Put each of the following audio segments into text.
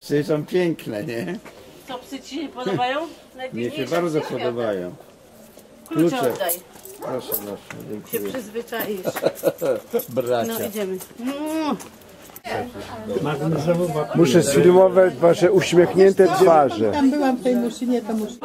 Psy są piękne, nie? Co, psy ci się nie podobają? Mnie się Najpiękniejsze bardzo podobają. Klucze oddaj. Proszę, proszę, Się dziękuję. przyzwyczaisz. Bracia. No idziemy. Mm. Muszę sfilmować wasze uśmiechnięte twarze. Tam byłam w tej muszynie, to muszę.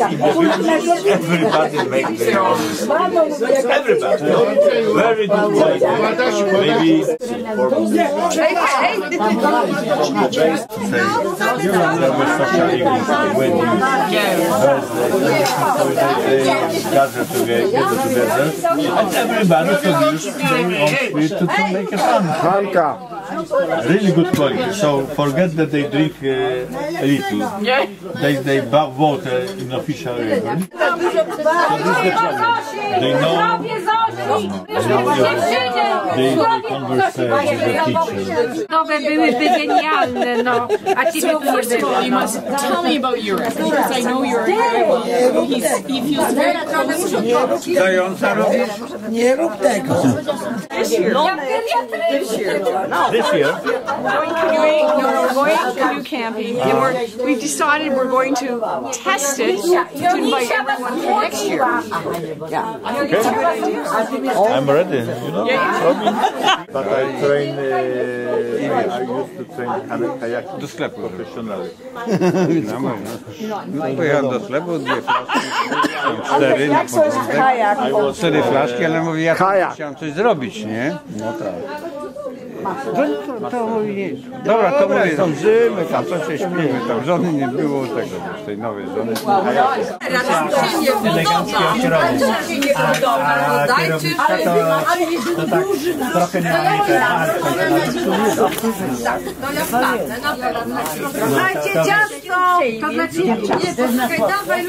Everybody make their own. Everybody. Very good way. Maybe for There was social evening, wedding, birthday, gather together, and everybody produced their own spirit to, to make a fun. Hanka, Really good quality. So forget that they drink uh, a little. They they buy water in official level. So this is the problem. They know they, they converse uh, with the teacher. Nowe byłyby genialne, no. A ciebie tu nie było. You must tell me about Yurik because I know Yurik very well. He's, he feels very close. Zająca robisz? Nie rób tego. This year, this year, this year. We're going to do camping, and we're, we've decided we're going to test it to invite everyone for next year. I'm ready. You know, Robin. But I train. Uh, I used to train kayak do sklepu profesjonalnie. No, pojechałem do sklepu, dwie flaszki, cztery, na początek, cztery flaszki, ale mówię, ja Kajak. chciałem coś zrobić, nie? No tak. To, to, to mówi, dobra, to mówię, zdążymy, tam coś się śpimy, tam żony nie było tego, już tej nowej żony. elegancki ośrodek. A, a kierowniczka to, to tak trochę na mnie ten Dajcie ciasto! To ciebie. Nie, poczekaj, dawaj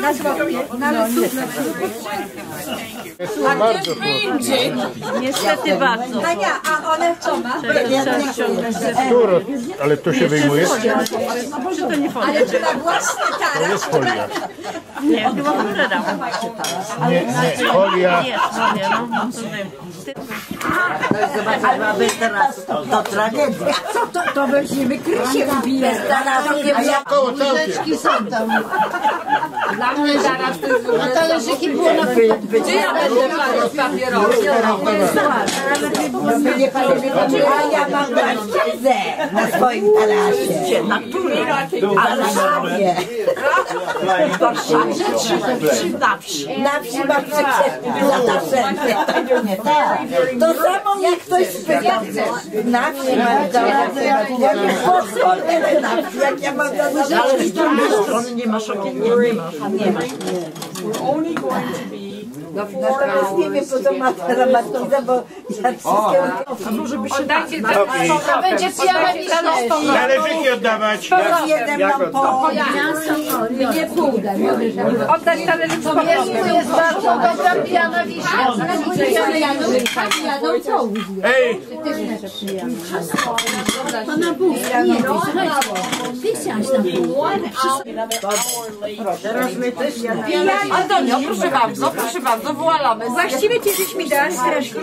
Niestety bardzo. a one co ma? Trzeba ściągnąć ze Ale to się wyjmuje? Czy to nie folia? Ale czy na własny taras? jest folia. Nie, chyba sprzedam. Nie, nie, folia. Jest folia, no. no to wiem. To tragedia. Co to? To weźmiemy krysie wbije. Zaraz Kuleczki są tam. A talerzyki było na Gdzie ja będę palić papierosy? Nie palimy a ja mam marchezę na swoim tarasie. Na którym? Ale sobie. W Warszawie czy na wsi? Na wsi mam przecież lata szedł. Nie tak. To samo mnie ktoś spytał. Na wsi mam pozwolę na wsi, jak ja mam zarazem. Ale z drugiej strony nie masz okien? Nie, nie masz. Nie masz. No, no teraz nie wiem po co ma teraz Markiza, bo ja wszystkie... Oddajcie to. To będzie pijana wiśnia. Talerzyki oddawać. Jeden mam po... Nie pół Oddać talerzyk z powrotem. To jest bardzo dobra pijana wiśnia. Ej, Antonio, proszę bardzo, proszę bardzo, wołamy. Właściwie ci żeś mi dała strasznie.